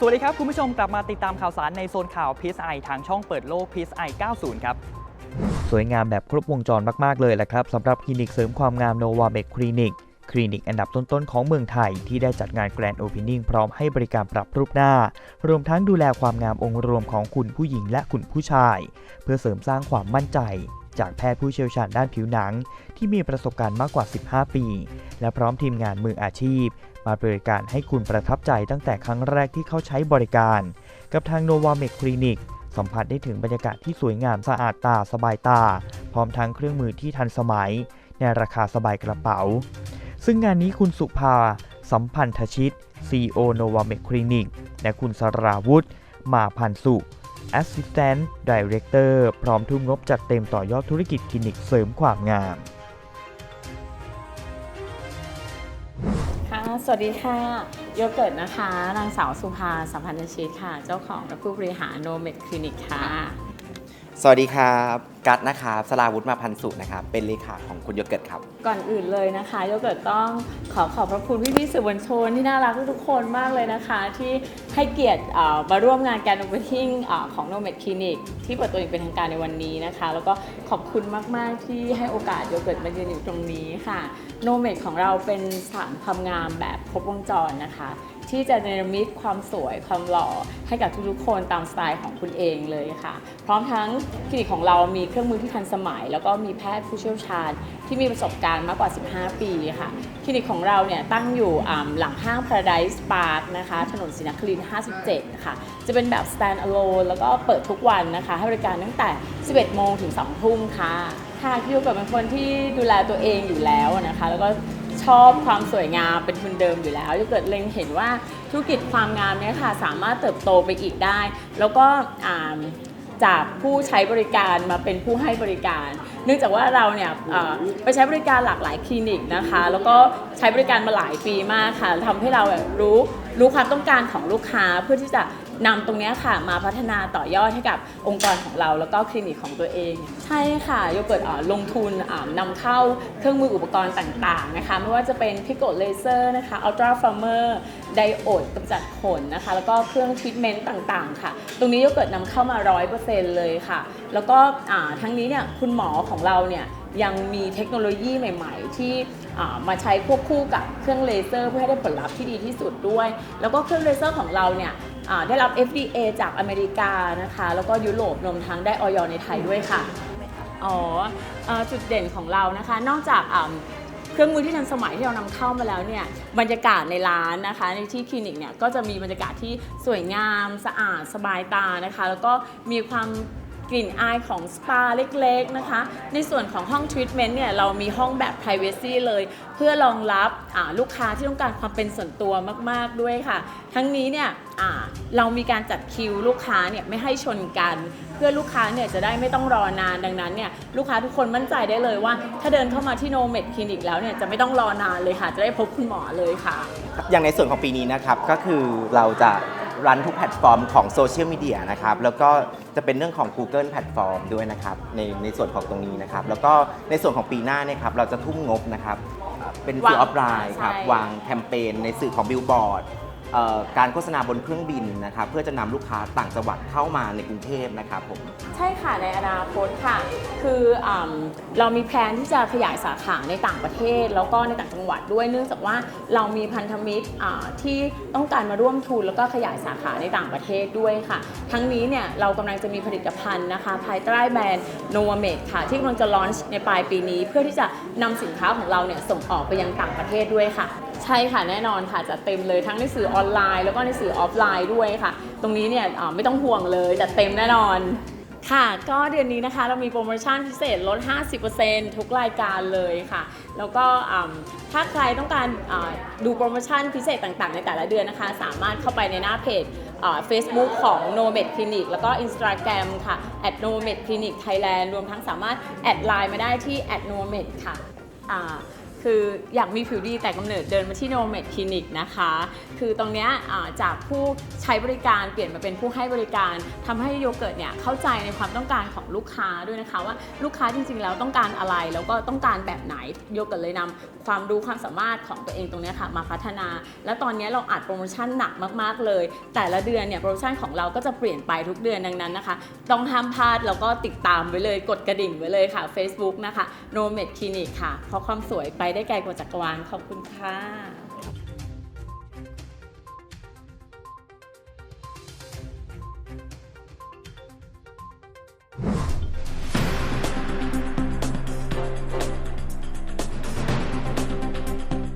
สวัสดีครับ คุณผู้ชมกลับมาติดตามข่าวสารในโซนข่าว PSI ทางช่องเปิดโลก PSI 90 ครับ สวยงามแบบครบวงจรมาก ๆ เลยแหละครับสำหรับคลินิกเสริมความงามโนวาเมกคลินิก คลินิกอันดับต้น ๆ ของเมืองไทย ที่ได้จัดงานแกรนด์โอเพนนิ่งพร้อมให้บริการปรับรูปหน้า รวมทั้งดูแลความงามองค์รวมของคุณผู้หญิงและคุณผู้ชาย เพื่อเสริมสร้างความมั่นใจจากแพทย์ผู้เชี่ยวชาญด้านผิวหนัง ที่มีประสบการณ์มากกว่า 15 ปี และพร้อมทีมงานมืออาชีพ มาบริการให้คุณประทับใจตั้งแต่ครั้งแรกที่เข้าใช้บริการ กับทางโนวาเมกคลินิกสัมผัสได้ถึงบรรยากาศที่สวยงามสะอาดตาสบายตา พร้อมทั้งเครื่องมือที่ทันสมัย ในราคาสบายกระเป๋า ซึ่งงานนี้คุณสุภา สัมพันธชิต CEO Nova m e d Clinic และคุณสราวุธมาพันสุ Assistant Director พร้อมทุ่มงบจัดเต็มต่อยอดธุรกิจคลินิกเสริมความงาม สวัสดีค่ะ โยเกิร์ตนะคะ นางสาวสุภาสัมพันธ์ชีตค่ะ เจ้าของและผู้บริหารโนเมดคลินิกค่ะ สวัสดีครับกัตนะครับสลาวุฒิมาพันสุนะครับ เป็นเลขาของคุณโยเกิร์ตครับ ก่อนอื่นเลยนะคะโยเกิร์ตต้องขอขอบพระคุณพี่ๆสื่อมวลชนที่น่ารักทุกคนมากเลยนะคะ ที่ให้เกียรติเอ่อมาร่วมงานการโอเปอเรติ้งของโนเมดคลินิกที่เปิดตัวอย่างเป็นทางการในวันนี้นะคะ แล้วก็ขอบคุณมากๆที่ให้โอกาสโยเกิร์ตมายืนอยู่ตรงนี้ค่ะโนเมดของเราเป็นสถานความงามแบบครบวงจรนะคะ ที่จะเนรมิตความสวยความหล่อให้กับทุกๆคนตามสไตล์ของคุณเองเลยค่ะ พร้อมทั้งคลินิกของเรามีเครื่องมือที่ทันสมัย แล้วก็มีแพทย์ผู้เชี่ยวชาญ ที่มีประสบการณ์มากกว่า 15 ปีค่ะคลินิกของเราเนี่ยตั้งอยู่หลังห้าง Paradise Park นะคะถนนศรีนครินทร์57 ค่ะ จะเป็นแบบ stand alone แล้วก็เปิดทุกวันนะคะ ให้บริการตั้งแต่ 11 โมงถึง 2 ทุ่มค่ะค่ะคิวกับเป็นคนที่ดูแลตัวเองอยู่แล้วนะคะ แล้วก็ ชอบความสวยงามเป็นทุนเดิมอยู่แล้วถ้าเกิดเล็งเห็นว่าธุรกิจความงามเนี่ยค่ะสามารถเติบโตไปอีกได้ แล้วก็จากผู้ใช้บริการมาเป็นผู้ให้บริการ เนื่องจากว่าเราเนี่ยไปใช้บริการหลากหลายคลินิกนะคะ แล้วก็ใช้บริการมาหลายปีมากค่ะทำให้เราแบบรู้รู้ความต้องการของลูกค้าเพื่อที่จะ นำตรงนี้ค่ะมาพัฒนาต่อยอดให้กับองค์กรของเราแล้วก็คลินิกของตัวเอง ใช่ค่ะโยเกิร์ตลงทุนนำเข้าเครื่องมืออุปกรณ์ต่างๆนะคะไม่ว่าจะเป็นพิโกเลเซอร์นะคะอัลตราฟาร์เมอร์ไดโอดกำจัดขนนะคะแล้วก็เครื่องทรีทเมนต์ต่างๆ ค่ะ ตรงนี้โยเกิร์ตนำเข้ามา 100%เลยค่ะ แล้วก็ทั้งนี้เนี่ยคุณหมอของเราเนี่ย ยังมีเทคโนโลยีใหม่ๆ ที่มาใช้ควบคู่กับเครื่องเลเซอร์ เพื่อให้ได้ผลลัพธ์ที่ดีที่สุดด้วย แล้วก็เครื่องเลเซอร์ของเราเนี่ยได้รับ FDA จากอเมริกานะคะ แล้วก็ยุโรปรวมทั้งได้ออยในไทยด้วยค่ะ อ๋อจุดเด่นของเรานะคะ นอกจากเครื่องมือที่ทันสมัยที่เรานำเข้ามาแล้วเนี่ยบรรยากาศในร้านนะคะ ในที่คลินิกเนี่ยก็จะมีบรรยากาศที่สวยงามสะอาดสบายตานะคะ แล้วก็มีความ กลิ่นอายของสปาเล็กๆนะคะ ในส่วนของห้องทรีทเมนต์เนี่ยเรามีห้องแบบ p r i เวซีเลย เพื่อรองรับลูกค้าที่ต้องการความเป็นส่วนตัวมากๆด้วยค่ะ ทั้งนี้เนี่ยเรามีการจัดคิวลูกค้าเนี่ยไม่ให้ชนกัน เพื่อลูกค้าเนี่ยจะได้ไม่ต้องรอนานดังนั้นเนี่ยลูกค้าทุกคนมั่นใจได้เลยว่า ถ้าเดินเข้ามาที่โนเมดคลินิกแล้วเนี่ยจะไม่ต้องรอนานเลยค่ะ จะได้พบคุณหมอเลยค่ะ อย่างในส่วนของปีนี้นะครับก็คือเราจะ รันทุกแพลตฟอร์มของโซเชียลมีเดียนะครับ แล้วก็จะเป็นเรื่องของ Google แพลตฟอร์มด้วยนะครับ ในในส่วนของตรงนี้นะครับ แล้วก็ในส่วนของปีหน้าเนี่ยครับ เราจะทุ่มงบนะครับ เป็นสื่ออวางอฟไลน์ครับใช่วางแคมเปญในสื่อของบิลบอร์ด การโฆษณาบนเครื่องบินนะครับเพื่อจะนำลูกค้าต่างจังหวัดเข้ามาในกรุงเทพนะครับผมใช่ค่ะในอนาคตค่ะ คืออเรามีแผนที่จะขยายสาขาในต่างประเทศ แล้วก็ในต่างจังหวัดด้วยเนื่องจากว่าเรามีพันธมิตรที่ต้องการมาร่วมทุนแล้วก็ขยายสาขาในต่างประเทศด้วยค่ะ ทั้งนี้เนี่ยเรากำลังจะมีผลิตภัณฑ์นะคะ ภายใต้แบรนด์ n o v a m e d ค่ะ ที่กำลังจะลอนช์ในปลายปีนี้ เพื่อที่จะนำสินค้าของเราเนี่ยส่งออกไปยังต่างประเทศด้วยค่ะ ใช่ค่ะแน่นอนค่ะจะเต็มเลยทั้งในสื่อออนไลน์ แล้วก็ในสื่อออฟไลน์ด้วยค่ะ ตรงนี้เนี่ยไม่ต้องห่วงเลยจัดเต็มแน่นอนค่ะ ก็เดือนนี้นะคะเรามีโปรโมชั่นพิเศษลด 50%ทุกรายการเลยค่ะ แล้วก็ถ้าใครต้องการดูโปรโมชั่นพิเศษต่างๆ ในแต่ละเดือนนะคะ สามารถเข้าไปในหน้าเพจเฟซบุ๊กของ n o m e d Clinic แล้วก็ Instagram ค่ะ n o m e d Clinic Thailand รวมทั้งสามารถแอดไลน์มาได้ที่ n o m e d ค่ะ คืออยากมีผิวดีแต่กำเนิดเดินมาที่โนเมดคลินิกนะคะ คือตรงเนี้ยจากผู้ใช้บริการเปลี่ยนมาเป็นผู้ให้บริการทำให้โยเกิร์ตเนี่ยเข้าใจในความต้องการของลูกค้าด้วยนะคะ ว่าลูกค้าจริงๆแล้วต้องการอะไร แล้วก็ต้องการแบบไหนโยเกิร์ตเลยนำความรู้ความสามารถของตัวเองตรงเนี้ยค่ะมาพัฒนา แล้วตอนเนี้ยเราอัดโปรโมชั่นหนักมากๆเลย แต่ละเดือนเนี่ยโปรโมชั่นของเราก็จะเปลี่ยนไปทุกเดือนดังนั้นนะคะ ต้องห้ามพลาดแล้วก็ติดตามไว้เลยกดกระดิ่งไว้เลยค่ะ Facebook นะคะ No Med Clinic ค่ะเพราะความสวยไปได้ไกลกว่าจักรวาลขอบคุณค่ะ